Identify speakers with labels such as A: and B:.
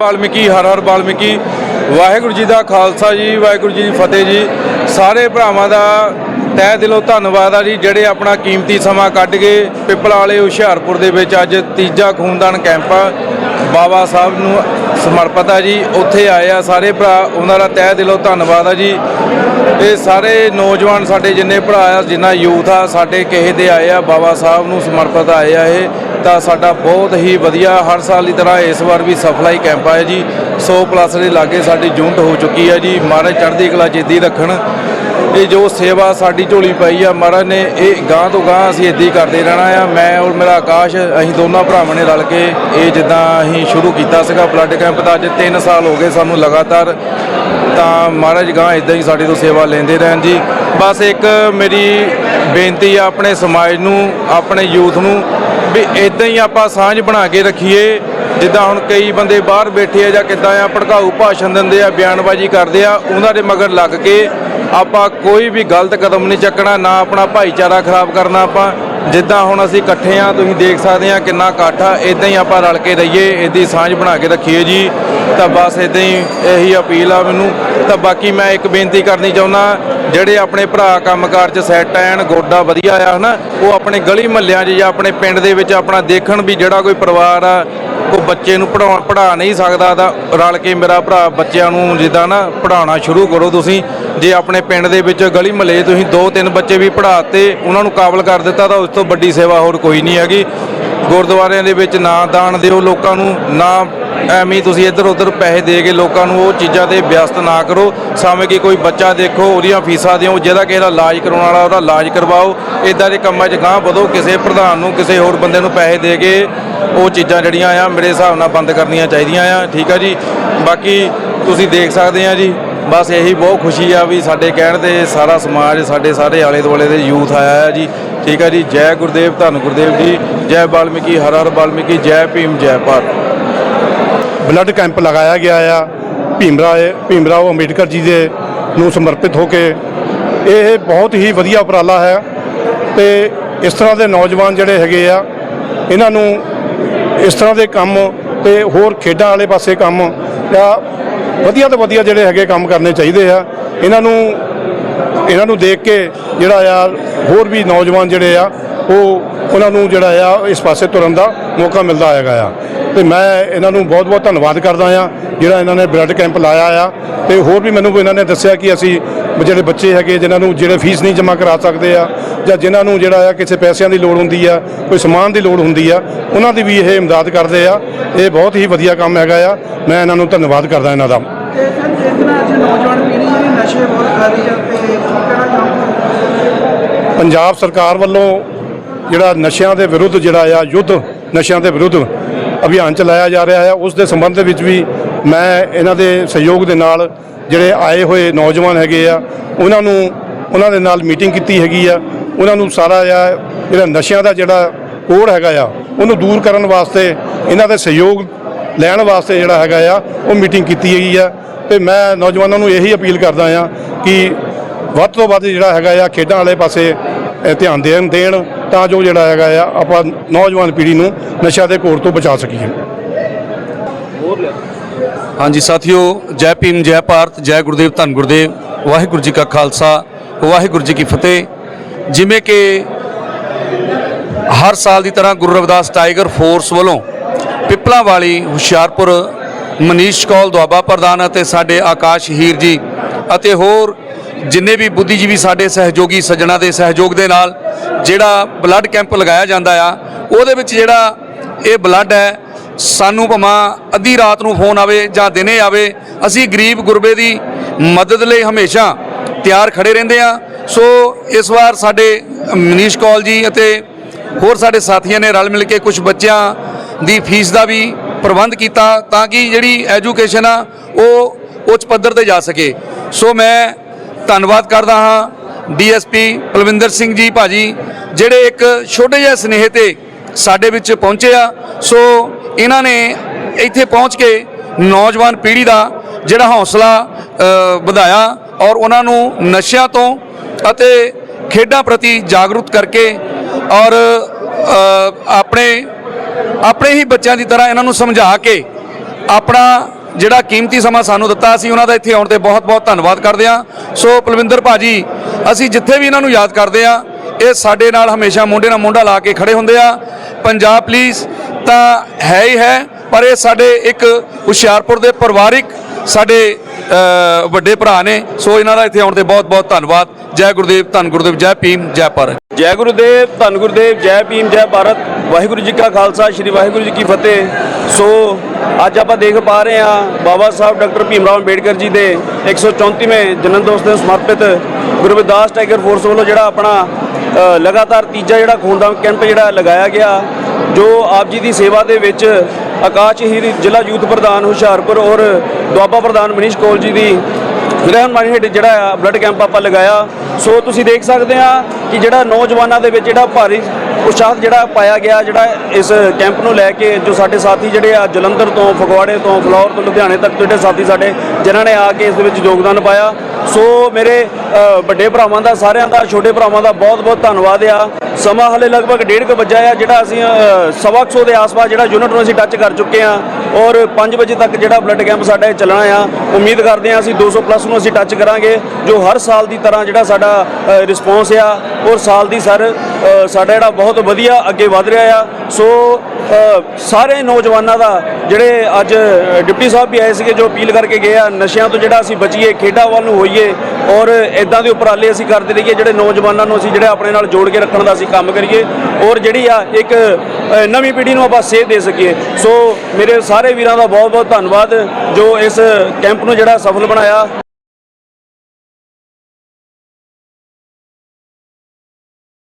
A: ਵਾਲਮੀਕੀ, ਹਰ ਹਰ ਵਾਲਮੀਕੀ। ਵਾਹਿਗੁਰੂ ਜੀ ਦਾ ਖਾਲਸਾ ਜੀ, ਵਾਹਿਗੁਰੂ ਜੀ ਦੀ ਫਤਿਹ ਜੀ। ਸਾਰੇ ਭਰਾਵਾਂ ਦਾ ਤਹਿ ਦਿਲੋਂ ਧੰਨਵਾਦ ਆ ਜੀ, ਜਿਹੜੇ ਆਪਣਾ ਕੀਮਤੀ ਸਮਾਂ ਕੱਢ ਕੇ ਪਿੱਪਲ ਵਾਲੇ ਹੁਸ਼ਿਆਰਪੁਰ ਦੇ ਵਿੱਚ ਅੱਜ ਤੀਜਾ ਖੂਨਦਾਨ ਕੈਂਪ ਆ। ਬਾਬਾ ਸਾਹਿਬ ਨੂੰ ਸਮਰਪਿਤ ਆ ਜੀ, ਉੱਥੇ ਆਏ ਆ ਸਾਰੇ ਭਰਾ, ਉਹਨਾਂ ਦਾ ਤਹਿ ਦਿਲੋਂ ਧੰਨਵਾਦ ਆ ਜੀ। ਇਹ ਸਾਰੇ ਨੌਜਵਾਨ ਸਾਡੇ ਜਿੰਨੇ ਭਰਾ ਆ, ਜਿੰਨਾ ਯੂਥ ਆ, ਸਾਡੇ ਕਿਸੇ ਦੇ ਆਏ ਆ, ਬਾਬਾ ਸਾਹਿਬ ਨੂੰ ਸਮਰਪਿਤ ਆਏ ਆ ਇਹ। ਤਾਂ ਸਾਡਾ ਬਹੁਤ ਹੀ ਵਧੀਆ ਹਰ ਸਾਲ ਦੀ ਤਰ੍ਹਾਂ ਇਸ ਵਾਰ ਵੀ ਸਫਲਾਈ ਕੈਂਪ ਆਇਆ ਜੀ। 100 ਪਲੱਸ ਦੇ ਲਾਗੇ ਸਾਡੀ ਯੂਨਿਟ ਹੋ ਚੁੱਕੀ ਹੈ ਜੀ। ਮਹਾਰਾਜ ਚੜ੍ਹਦੀ ਕਲਾ ਜਿੱਦੀ ਰੱਖਣ। ਇਹ ਜੋ ਸੇਵਾ ਸਾਡੀ ਝੋਲੀ ਪਾਈ ਆ, ਮਹਾਰਾਜ ਨੇ ਇਹ ਗਾਂ ਤੋਂ ਗਾਂ ਅਸੀਂ ਇੱਦਾਂ ਹੀ ਕਰਦੇ ਰਹਿਣਾ ਆ। ਮੈਂ ਔਰ ਮੇਰਾ ਆਕਾਸ਼, ਅਸੀਂ ਦੋਨਾਂ ਭਰਾਵਾਂ ਨੇ ਰਲ ਕੇ ਇਹ ਜਿੱਦਾਂ ਅਸੀਂ ਸ਼ੁਰੂ ਕੀਤਾ ਸੀਗਾ ਬਲੱਡ ਕੈਂਪ ਦਾ ਅੱਜ 3 ਸਾਲ ਹੋ ਗਏ ਸਾਨੂੰ ਲਗਾਤਾਰ। ਤਾਂ ਮਹਾਰਾਜ ਗਾਂ ਇਦਾਂ ਹੀ ਸਾਡੇ ਤੋਂ ਸੇਵਾ ਲੈਂਦੇ ਰਹਿਣ ਜੀ। ਬਸ ਇੱਕ ਮੇਰੀ ਬੇਨਤੀ ਆ ਆਪਣੇ ਸਮਾਜ ਨੂੰ, ਆਪਣੇ ਯੂਥ ਨੂੰ ਵੀ ਇਦਾਂ ਹੀ ਆਪਾਂ ਸਾਂਝ ਬਣਾ ਕੇ ਰੱਖੀਏ, ਜਿੱਦਾਂ ਹੁਣ ਕਈ ਬੰਦੇ ਬਾਹਰ ਬੈਠੇ ਆ ਜਾਂ ਕਿੱਦਾਂ ਆ, ਭੜਕਾਊ ਭਾਸ਼ਣ ਦਿੰਦੇ ਆ, ਬਿਆਨਬਾਜ਼ੀ ਕਰਦੇ ਆ, ਉਹਨਾਂ ਦੇ ਮਗਰ ਲੱਗ ਕੇ ਆਪਾਂ ਕੋਈ ਵੀ ਗਲਤ ਕਦਮ ਨਹੀਂ ਚੱਕਣਾ, ਨਾ ਆਪਣਾ ਭਾਈਚਾਰਾ ਖਰਾਬ ਕਰਨਾ ਆਪਾਂ। ਜਿੱਦਾਂ ਹੁਣ ਅਸੀਂ ਇਕੱਠੇ ਆ ਤੁਸੀਂ ਦੇਖ ਸਕਦੇ ਆ ਕਿੰਨਾ ਇਕੱਠ ਆ। ਇਦਾਂ ਹੀ ਆਪਾਂ ਰਲ ਕੇ ਰਹੀਏ ਇਦਾਂ ਹੀ ਸਾਂਝ ਬਣਾ ਕੇ ਰੱਖੀਏ ਜੀ। ਤਾਂ ਬਸ ਇਦਾਂ ਹੀ ਇਹੀ ਅਪੀਲ ਆ ਮੈਨੂੰ। ਤਾਂ ਬਾਕੀ ਮੈਂ ਇੱਕ ਬੇਨਤੀ ਕਰਨੀ ਚਾਹੁੰਦਾ, ਜਿਹੜੇ ਆਪਣੇ ਭਰਾ ਕੰਮਕਾਰ 'ਚ ਸੈੱਟ ਐਨ, ਗੋਡਾ ਵਧੀਆ ਆ, ਹਨਾ, ਉਹ ਆਪਣੇ ਗਲੀ ਮਹੱਲਿਆਂ 'ਚ ਜਾਂ ਆਪਣੇ ਪਿੰਡ ਦੇ ਵਿੱਚ ਆਪਣਾ ਦੇਖਣ ਵੀ ਜਿਹੜਾ ਕੋਈ ਪਰਿਵਾਰ ਆ ਉਹ ਬੱਚੇ ਨੂੰ ਪੜਾਉਣ ਪੜਾ ਨਹੀਂ ਸਕਦਾ ਤਾਂ ਰਲ ਕੇ ਮੇਰਾ ਭਰਾ ਬੱਚਿਆਂ ਨੂੰ ਜਿੱਦਾਂ ਨਾ ਪੜਾਉਣਾ ਸ਼ੁਰੂ ਕਰੋ ਤੁਸੀਂ। ਜੇ ਆਪਣੇ ਪਿੰਡ ਦੇ ਵਿੱਚ ਗਲੀ ਮਹੱਲੇ ਤੁਸੀਂ ਦੋ ਤਿੰਨ ਬੱਚੇ ਵੀ ਪੜਾਤੇ ਉਹਨਾਂ ਨੂੰ ਕਾਬਲ ਕਰ ਦਿੱਤਾ ਤਾਂ ਉਸ ਤੋਂ ਵੱਡੀ ਸੇਵਾ ਹੋਰ ਕੋਈ ਨਹੀਂ ਹੈਗੀ। ਗੁਰਦੁਆਰਿਆਂ ਦੇ ਵਿੱਚ ਨਾ ਦਾਨ ਦਿਓ, ਲੋਕਾਂ ਨੂੰ ਨਾ ਐਵੇਂ ਤੁਸੀਂ ਇੱਧਰ ਉੱਧਰ ਪੈਸੇ ਦੇ ਕੇ ਲੋਕਾਂ ਨੂੰ ਉਹ ਚੀਜ਼ਾਂ ਤੇ ਵਿਅਸਤ ਨਾ ਕਰੋ। ਸਾਵੇਂ ਕਿ ਕੋਈ ਬੱਚਾ ਦੇਖੋ, ਉਹਦੀਆਂ ਫੀਸਾਂ ਦਿਓ ਜਿਹਦਾ ਕਿਸੇ ਦਾ ਇਲਾਜ ਕਰਾਉਣ ਵਾਲਾ ਉਹਦਾ ਇਲਾਜ ਕਰਵਾਓ। ਇਦਾਂ ਦੇ ਕੰਮਾਂ 'ਚ ਗਾਂਹ ਵਧੋ, ਕਿਸੇ ਪ੍ਰਧਾਨ ਨੂੰ, ਕਿਸੇ ਹੋਰ ਬੰਦੇ ਨੂੰ ਪੈਸੇ ਦੇ ਕੇ ਉਹ ਚੀਜ਼ਾਂ ਜਿਹੜੀਆਂ ਆ, ਮੇਰੇ ਹਿਸਾਬ ਨਾਲ ਬੰਦ ਕਰਨੀਆਂ ਚਾਹੀਦੀਆਂ ਆ। ਠੀਕ ਆ ਜੀ? ਬਾਕੀ ਤੁਸੀਂ ਦੇਖ ਸਕਦੇ ਆ ਜੀ। ਬਸ ਇਹੀ ਬਹੁਤ ਖੁਸ਼ੀ ਆ ਵੀ ਸਾਡੇ ਕਹਿਣ ਤੇ ਸਾਰਾ ਸਮਾਜ, ਸਾਡੇ ਸਾਰੇ ਆਲੇ ਦੁਆਲੇ ਦੇ ਯੂਥ ਆਇਆ ਹੈ ਜੀ। ਠੀਕ ਹੈ ਜੀ। ਜੈ ਗੁਰਦੇਵ, ਧੰਨ ਗੁਰਦੇਵ ਜੀ। ਜੈ ਵਾਲਮੀਕੀ ਹਰ ਹਰ ਵਾਲਮੀਕੀ ਜੈ ਭੀਮ, ਜੈ ਭਾਰਤ।
B: ਬਲੱਡ ਕੈਂਪ ਲਗਾਇਆ ਗਿਆ ਆ। ਭੀਮਰਾਏ ਭੀਮਰਾਓ ਅੰਬੇਡਕਰ ਜੀ ਦੇ ਨੂੰ ਸਮਰਪਿਤ ਹੋ ਕੇ। ਇਹ ਬਹੁਤ ਹੀ ਵਧੀਆ ਉਪਰਾਲਾ ਹੈ ਤੇ ਇਸ ਤਰ੍ਹਾਂ ਦੇ ਨੌਜਵਾਨ ਜਿਹੜੇ ਹੈਗੇ ਆ, ਇਹਨਾਂ ਨੂੰ ਇਸ ਤਰ੍ਹਾਂ ਦੇ ਕੰਮ ਤੇ ਹੋਰ ਖੇਡਾਂ ਵਾਲੇ ਪਾਸੇ ਕੰਮ ਜਾਂ ਵਧੀਆ ਤੋਂ ਵਧੀਆ ਜਿਹੜੇ ਹੈਗੇ ਕੰਮ ਕਰਨੇ ਚਾਹੀਦੇ ਆ। ਇਹਨਾਂ ਨੂੰ ਇਹਨਾਂ ਨੂੰ ਦੇਖ ਕੇ ਜਿਹੜਾ ਆ, ਹੋਰ ਵੀ ਨੌਜਵਾਨ ਜਿਹੜੇ ਆ, ਉਹ ਉਹਨਾਂ ਨੂੰ ਜਿਹੜਾ ਆ, ਇਸ ਪਾਸੇ ਤੁਰਨ ਦਾ ਮੌਕਾ ਮਿਲਦਾ ਹੈਗਾ ਆ। ਤੇ ਮੈਂ ਇਹਨਾਂ ਨੂੰ ਬਹੁਤ ਬਹੁਤ ਧੰਨਵਾਦ ਕਰਦਾ ਆ, ਜਿਹੜਾ ਇਹਨਾਂ ਨੇ ਬਲੱਡ ਕੈਂਪ ਲਾਇਆ ਆ। ਤੇ ਹੋਰ ਵੀ ਮੈਨੂੰ ਇਹਨਾਂ ਨੇ ਦੱਸਿਆ ਕਿ ਅਸੀਂ ਜਿਹੜੇ ਬੱਚੇ ਹੈਗੇ ਜਿਨ੍ਹਾਂ ਨੂੰ ਜਿਹੜੇ ਫੀਸ ਨਹੀਂ ਜਮ੍ਹਾਂ ਕਰਾ ਸਕਦੇ ਆ ਜਾਂ ਜਿਨ੍ਹਾਂ ਨੂੰ ਜਿਹੜਾ ਆ ਕਿਸੇ ਪੈਸਿਆਂ ਦੀ ਲੋੜ ਹੁੰਦੀ ਆ ਕੋਈ ਸਮਾਨ ਦੀ ਲੋੜ ਹੁੰਦੀ ਆ ਉਹਨਾਂ ਦੀ ਵੀ ਇਹ ਇਮਦਾਦ ਕਰਦੇ ਆ। ਇਹ ਬਹੁਤ ਹੀ ਵਧੀਆ ਕੰਮ ਹੈਗਾ ਆ। ਮੈਂ ਇਹਨਾਂ ਨੂੰ ਧੰਨਵਾਦ ਕਰਦਾ ਇਹਨਾਂ ਦਾ।
C: ਤੇ ਸਰ ਜਿਸ ਤਰ੍ਹਾਂ ਅੱਜ ਨੌਜਵਾਨ ਪੀੜ੍ਹੀ ਜਿਹੜੀ ਨਸ਼ੇ ਬਹੁਤ ਕਰ ਰਹੀ ਆ ਤੇ ਕੀ ਕਹਿਣਾ ਚਾਹੋਗੇ?
B: ਪੰਜਾਬ ਸਰਕਾਰ ਵੱਲੋਂ ਜਿਹੜਾ ਨਸ਼ਿਆਂ ਦੇ ਵਿਰੁੱਧ ਜਿਹੜਾ ਆ ਯੁੱਧ ਨਸ਼ਿਆਂ ਦੇ ਵਿਰੁੱਧ ਅਭਿਆਨ ਚਲਾਇਆ ਜਾ ਰਿਹਾ ਹੈ ਉਸ ਦੇ ਸੰਬੰਧ ਵਿੱਚ ਵੀ ਮੈਂ ਇਹਨਾਂ ਦੇ ਸਹਿਯੋਗ ਦੇ ਨਾਲ ਜਿਹੜੇ ਆਏ ਹੋਏ ਨੌਜਵਾਨ ਹੈਗੇ ਆ, ਉਹਨਾਂ ਨੂੰ, ਉਹਨਾਂ ਦੇ ਨਾਲ ਮੀਟਿੰਗ ਕੀਤੀ ਹੈਗੀ ਆ। ਉਹਨਾਂ ਨੂੰ ਸਾਰਾ ਆ, ਜਿਹੜਾ ਨਸ਼ਿਆਂ ਦਾ ਜਿਹੜਾ ਕੋੜ ਹੈਗਾ ਆ, ਉਹਨੂੰ ਦੂਰ ਕਰਨ ਵਾਸਤੇ, ਇਹਨਾਂ ਦੇ ਸਹਿਯੋਗ ਲੈਣ ਵਾਸਤੇ ਜਿਹੜਾ ਹੈਗਾ ਆ, ਉਹ ਮੀਟਿੰਗ ਕੀਤੀ ਹੈਗੀ ਆ। ਤੇ ਮੈਂ ਨੌਜਵਾਨਾਂ ਨੂੰ ਇਹੀ ਅਪੀਲ ਕਰਦਾ ਆ ਕਿ ਵੱਧ ਤੋਂ ਵੱਧ ਜਿਹੜਾ ਹੈਗਾ ਆ, ਖੇਡਾਂ ਵਾਲੇ ਪਾਸੇ ਧਿਆਨ ਦੇਣ ਦੇਣ ਤਾਂ ਜੋ ਜਿਹੜਾ ਹੈਗਾ ਆ, ਆਪਾਂ ਨੌਜਵਾਨ ਪੀੜ੍ਹੀ ਨੂੰ ਨਸ਼ਾ ਦੇ ਕੋਰ ਤੋਂ ਬਚਾ ਸਕੀਏ।
D: ਹਾਂਜੀ ਸਾਥੀਓ, ਜੈ ਭੀਮ, ਜੈ ਭਾਰਤ, ਜੈ ਗੁਰਦੇਵ, ਧੰਨ ਗੁਰਦੇਵ, ਵਾਹਿਗੁਰੂ ਜੀ ਕਾ ਖਾਲਸਾ, ਵਾਹਿਗੁਰੂ ਜੀ ਕੀ ਫਤਿਹ। ਜਿਵੇਂ ਕਿ ਹਰ ਸਾਲ ਦੀ ਤਰ੍ਹਾਂ ਗੁਰੂ ਰਵਿਦਾਸ ਟਾਈਗਰ ਫੋਰਸ ਵੱਲੋਂ ਪਿਪਲਾ ਵਾਲੀ ਹੁਸ਼ਿਆਰਪੁਰ, ਮਨੀਸ਼ ਕੌਲ ਦੁਆਬਾ ਪ੍ਰਧਾਨ ਅਤੇ ਸਾਡੇ ਆਕਾਸ਼ ਹੀਰ ਜੀ ਅਤੇ ਹੋਰ ਜਿੰਨੇ ਵੀ ਬੁੱਧੀਜੀਵੀ ਸਾਡੇ ਸਹਿਯੋਗੀ ਸੱਜਣਾ ਦੇ ਸਹਿਯੋਗ ਦੇ ਨਾਲ ਜਿਹੜਾ ਬਲੱਡ ਕੈਂਪ ਲਗਾਇਆ ਜਾਂਦਾ ਆ, ਉਹਦੇ ਵਿੱਚ ਜਿਹੜਾ ਇਹ ਬਲੱਡ ਹੈ ਸਾਨੂੰ ਭਾਵੇਂ ਅੱਧੀ ਰਾਤ ਨੂੰ ਫੋਨ ਆਵੇ ਜਾਂ ਦਿਨੇ ਆਵੇ, ਅਸੀਂ ਗਰੀਬ ਗੁਰਬੇ ਦੀ ਮਦਦ ਲਈ ਹਮੇਸ਼ਾ ਤਿਆਰ ਖੜੇ ਰਹਿੰਦੇ ਆ ਸੋ ਇਸ ਵਾਰ ਸਾਡੇ ਮਨੀਸ਼ ਕੌਲ ਜੀ ਅਤੇ ਹੋਰ ਸਾਡੇ ਸਾਥੀਆਂ ਨੇ ਰਲ ਮਿਲ ਕੇ ਕੁਝ ਬੱਚਿਆਂ ਦੀ ਫੀਸ ਦਾ ਵੀ ਪ੍ਰਬੰਧ ਕੀਤਾ ਤਾਂ ਕਿ ਜਿਹੜੀ ਐਜੂਕੇਸ਼ਨ ਆ, ਉਹ ਉੱਚ ਪੱਧਰ ਤੇ ਜਾ ਸਕੇ। ਸੋ ਮੈਂ ਧੰਨਵਾਦ ਕਰਦਾ ਹਾਂ ਡੀਐਸਪੀ ਪਲਵਿੰਦਰ ਸਿੰਘ ਜੀ ਭਾਜੀ, ਜਿਹੜੇ ਇੱਕ ਛੋਟੇ ਜਿਹੇ ਸਨੇਹ ਤੇ ਸਾਡੇ ਵਿੱਚ ਪਹੁੰਚੇ ਆ। ਸੋ ਇਹਨਾਂ ਨੇ ਇੱਥੇ ਪਹੁੰਚ ਕੇ ਨੌਜਵਾਨ ਪੀੜ੍ਹੀ ਦਾ ਜਿਹੜਾ ਹੌਸਲਾ ਵਧਾਇਆ ਔਰ ਉਹਨਾਂ ਨੂੰ ਨਸ਼ਿਆਂ ਤੋਂ ਅਤੇ ਖੇਡਾਂ ਪ੍ਰਤੀ ਜਾਗਰੂਕ ਕਰਕੇ ਔਰ ਆਪਣੇ ਆਪਣੇ ਹੀ ਬੱਚਿਆਂ ਦੀ ਤਰ੍ਹਾਂ ਇਹਨਾਂ ਨੂੰ ਸਮਝਾ ਕੇ ਆਪਣਾ ਜਿਹੜਾ ਕੀਮਤੀ ਸਮਾਂ ਸਾਨੂੰ ਦਿੱਤਾ, ਅਸੀਂ ਉਹਨਾਂ ਦਾ ਇੱਥੇ ਆਉਣ ਤੇ ਬਹੁਤ-ਬਹੁਤ ਧੰਨਵਾਦ ਕਰਦੇ ਹਾਂ। ਸੋ ਪਲਵਿੰਦਰ ਭਾਜੀ, ਅਸੀਂ ਜਿੱਥੇ ਵੀ ਇਹਨਾਂ ਨੂੰ ਯਾਦ ਕਰਦੇ ਹਾਂ ਇਹ ਸਾਡੇ ਨਾਲ ਹਮੇਸ਼ਾ ਮੋਢੇ ਨਾਲ ਮੋਢਾ ਲਾ ਕੇ ਖੜੇ ਹੁੰਦੇ ਆ। ਪੰਜਾਬ ਪੁਲਿਸ ਤਾਂ ਹੈ ਹੀ ਹੈ, ਪਰ ਇਹ ਸਾਡੇ ਇੱਕ ਹੁਸ਼ਿਆਰਪੁਰ ਦੇ ਪਰਿਵਾਰਿਕ ਸਾਡੇ ਵੱਡੇ ਭਰਾ ਨੇ। ਸੋ ਇਹਨਾਂ ਦਾ ਇੱਥੇ ਆਉਣ ਤੇ ਬਹੁਤ-ਬਹੁਤ ਧੰਨਵਾਦ। ਜੈ ਗੁਰਦੇਵ, ਧੰਨ ਗੁਰਦੇਵ, ਜੈ ਭੀਮ, ਜੈ ਭਾਰਤ।
E: ਜੈ ਗੁਰੂਦੇਵ, ਧੰਨ ਗੁਰਦੇਵ, ਜੈ ਭੀਮ, ਜੈ ਭਾਰਤ। ਵਾਹਿਗੁਰੂ ਜੀ ਕਾ ਖਾਲਸਾ, ਸ੍ਰੀ ਵਾਹਿਗੁਰੂ ਜੀ ਕੀ ਫਤਿਹ। ਸੋ ਅੱਜ ਆਪਾਂ ਦੇਖ ਪਾ ਰਹੇ ਹਾਂ ਬਾਬਾ ਸਾਹਿਬ ਡਾਕਟਰ ਭੀਮ ਰਾਓ ਅੰਬੇਡਕਰ ਜੀ ਦੇ 134ਵੇਂ ਜਨਮ ਦਿਵਸ ਨੂੰ ਸਮਰਪਿਤ ਗੁਰਬਿਦਾਸ ਟਾਈਗਰ ਫੋਰਸ ਵੱਲੋਂ ਜਿਹੜਾ ਆਪਣਾ ਲਗਾਤਾਰ ਤੀਜਾ ਜਿਹੜਾ ਖੂਨਦਾਨ ਕੈਂਪ ਜਿਹੜਾ ਲਗਾਇਆ ਗਿਆ, ਜੋ ਆਪ ਜੀ ਦੀ ਸੇਵਾ ਦੇ ਵਿੱਚ ਆਕਾਸ਼ ਹੀਰ ਜ਼ਿਲ੍ਹਾ ਯੂਥ ਪ੍ਰਧਾਨ ਹੁਸ਼ਿਆਰਪੁਰ ਔਰ ਦੁਆਬਾ ਪ੍ਰਧਾਨ ਮਨੀਸ਼ ਕੌਲ ਜੀ ਦੀ ਰਹਿਨਮਾਈ ਹੇਠ ਜਿਹੜਾ ਆ ਬਲੱਡ ਕੈਂਪ ਆਪਾਂ ਲਗਾਇਆ। ਸੋ ਤੁਸੀਂ ਦੇਖ ਸਕਦੇ ਆ ਕਿ ਜਿਹੜਾ ਨੌਜਵਾਨਾਂ ਦੇ ਵਿੱਚ ਜਿਹੜਾ ਭਾਰੀ ਉਤਸ਼ਾਹ ਜਿਹੜਾ ਪਾਇਆ ਗਿਆ ਜਿਹੜਾ ਇਸ ਕੈਂਪ ਨੂੰ ਲੈ ਕੇ ਜੋ ਸਾਡੇ ਸਾਥੀ ਜਿਹੜੇ ਆ ਜਲੰਧਰ ਤੋਂ ਫਗਵਾੜੇ ਤੋਂ ਫਲੌਰ ਤੋਂ ਲੁਧਿਆਣੇ ਤੱਕ ਜਿਹੜੇ ਸਾਥੀ ਸਾਡੇ ਜਿਨ੍ਹਾਂ ਨੇ ਆ ਕੇ ਇਸ ਦੇ ਵਿੱਚ ਯੋਗਦਾਨ ਪਾਇਆ। ਸੋ ਮੇਰੇ ਵੱਡੇ ਭਰਾਵਾਂ ਦਾ ਸਾਰਿਆਂ ਦਾ ਛੋਟੇ ਭਰਾਵਾਂ ਦਾ ਬਹੁਤ ਬਹੁਤ ਧੰਨਵਾਦ ਆ। ਸਮਾਂ ਹਲੇ ਲਗਭਗ ਡੇਢ ਕੁ ਵਜਾ ਆ ਜਿਹੜਾ ਅਸੀਂ ਅ, ਸਵਾ ਕੁ ਸੌ ਦੇ ਆਸ-ਪਾਸ ਜਿਹੜਾ ਯੂਨਿਟ ਨੂੰ ਅਸੀਂ ਟੱਚ ਕਰ ਚੁੱਕੇ ਆ। ਔਰ 5 ਵਜੇ ਤੱਕ ਜਿਹੜਾ ਬਲੱਡ ਕੈਂਪ ਸਾਡਾ ਇਹ ਚੱਲਣਾ ਆ। ਉਮੀਦ ਕਰਦੇ ਆ ਅਸੀਂ 200 ਪਲੱਸ ਨੂੰ ਅਸੀਂ ਟੱਚ ਕਰਾਂਗੇ ਜੋ ਹਰ ਸਾਲ ਦੀ ਤਰ੍ਹਾਂ ਜਿਹੜਾ ਸਾਡਾ ਰਿਸਪੌਂਸ ਆ। ਔਰ ਸਾਲ ਦੀ ਸਰ ਸਾਡਾ ਜਿਹੜਾ ਬਹੁਤ ਵਧੀਆ ਅੱਗੇ ਵਧ ਰਿਹਾ ਆ। ਸੋ ਸਾਰੇ ਨੌਜਵਾਨਾਂ ਦਾ ਜਿਹੜੇ ਅੱਜ ਡਿਪਟੀ ਸਾਹਿਬ ਵੀ ਆਏ ਸੀਗੇ ਜੋ ਅਪੀਲ ਕਰਕੇ ਗਏ ਆ, ਨਸ਼ਿਆਂ ਤੋਂ ਜਿਹੜਾ ਅਸੀਂ ਬਚੀਏ, ਖੇਡਾਂ ਵੱਲ ਨੂੰ ਹੋਈਏ ਔਰ ਇਦਾਂ ਦੇ ਉਪਰਾਲੇ ਅਸੀਂ ਕਰਦੇ ਰਹੀਏ ਜਿਹੜੇ ਨੌਜਵਾਨਾਂ ਨੂੰ ਅਸੀਂ ਜਿਹੜੇ ਆਪਣੇ ਨਾਲ ਜੋੜ ਕੇ ਰੱਖਣ ਦਾ ਅਸੀਂ ਕੰਮ ਕਰੀਏ ਔਰ ਜਿਹੜੀ ਆ ਇੱਕ ਨਵੀਂ ਪੀੜ੍ਹੀ ਨੂੰ ਆਪਾਂ ਸੇਧ ਦੇ ਸਕੀਏ। ਸੋ ਮੇਰੇ ਸਾਰੇ ਵੀਰਾਂ ਦਾ ਬਹੁਤ ਬਹੁਤ ਧੰਨਵਾਦ ਜੋ ਇਸ ਕੈਂਪ ਨੂੰ ਜਿਹੜਾ ਸਫਲ ਬਣਾਇਆ।